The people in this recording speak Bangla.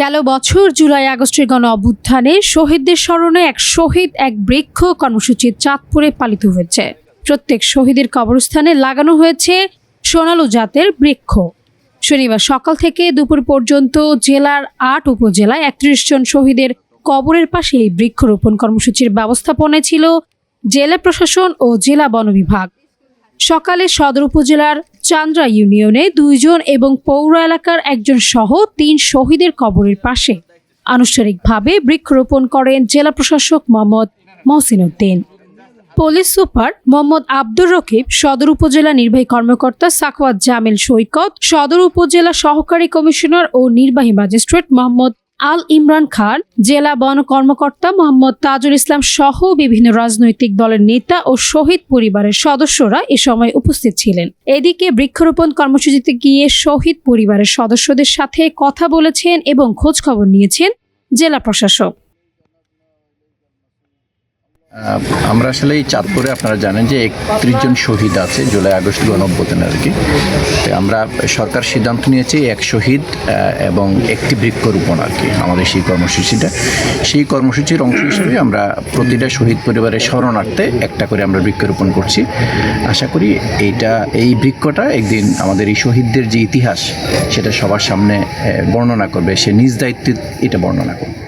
গেল বছর জুলাই আগস্টের গণ অভ্যুত্থানে শহীদদের স্মরণে এক শহীদ, এক বৃক্ষ কর্মসূচি চাঁদপুরে পালিত হয়েছে। প্রত্যেক শহীদের কবরস্থানে লাগানো হয়েছে সোনালু জাতের বৃক্ষ। শনিবার সকাল থেকে দুপুর পর্যন্ত জেলার আট উপজেলায় একত্রিশ জন শহীদের কবরের পাশে এই বৃক্ষরোপণ কর্মসূচির ব্যবস্থাপনায় ছিল জেলা প্রশাসন ও জেলা বন বিভাগ। সকালে সদর উপজেলার চান্দ্রা ইউনিয়নে দুইজন এবং পৌর এলাকার একজন সহ তিন শহীদের কবরের পাশে। আনুষ্ঠানিকভাবে বৃক্ষরোপণ করেন জেলা প্রশাসক মোহাম্মদ মহসিন উদ্দিন। পুলিশ সুপার মোহাম্মদ আব্দুর রকিব, সদর উপজেলা নির্বাহী কর্মকর্তা সাকওয়াত জামিল সৈকত, সদর উপজেলা সহকারী কমিশনার ও নির্বাহী ম্যাজিস্ট্রেট মোহাম্মদ আল ইমরান খান, জেলা বন কর্মকর্তা মোহাম্মদ তাজুল ইসলাম সহ বিভিন্ন রাজনৈতিক দলের নেতা ও শহীদ পরিবারের সদস্যরা এ সময় উপস্থিত ছিলেন। এদিকে বৃক্ষরোপণ কর্মসূচিতে গিয়ে শহীদ পরিবারের সদস্যদের সাথে কথা বলেছেন এবং খোঁজখবর নিয়েছেন জেলা প্রশাসক। আমরা আসলে এই চাঁদপুরে আপনারা জানেন যে একত্রিশ জন শহীদ আছে, জুলাই, আগস্ট গণঅভ্যুত্থানে আর কি। আমরা সরকার সিদ্ধান্ত নিয়েছি এক শহীদ এবং একটি বৃক্ষরোপণ আর কি, আমাদের সেই কর্মসূচিটা সেই কর্মসূচির অংশ হিসেবে আমরা প্রতিটা শহীদ পরিবারের স্মরণার্থে একটা করে আমরা বৃক্ষরোপণ করছি। আশা করি এইটা, এই বৃক্ষটা একদিন আমাদের এই শহীদদের যে ইতিহাস, সেটা সবার সামনে বর্ণনা করবে। সে নিজ দায়িত্বে এটা বর্ণনা করবে।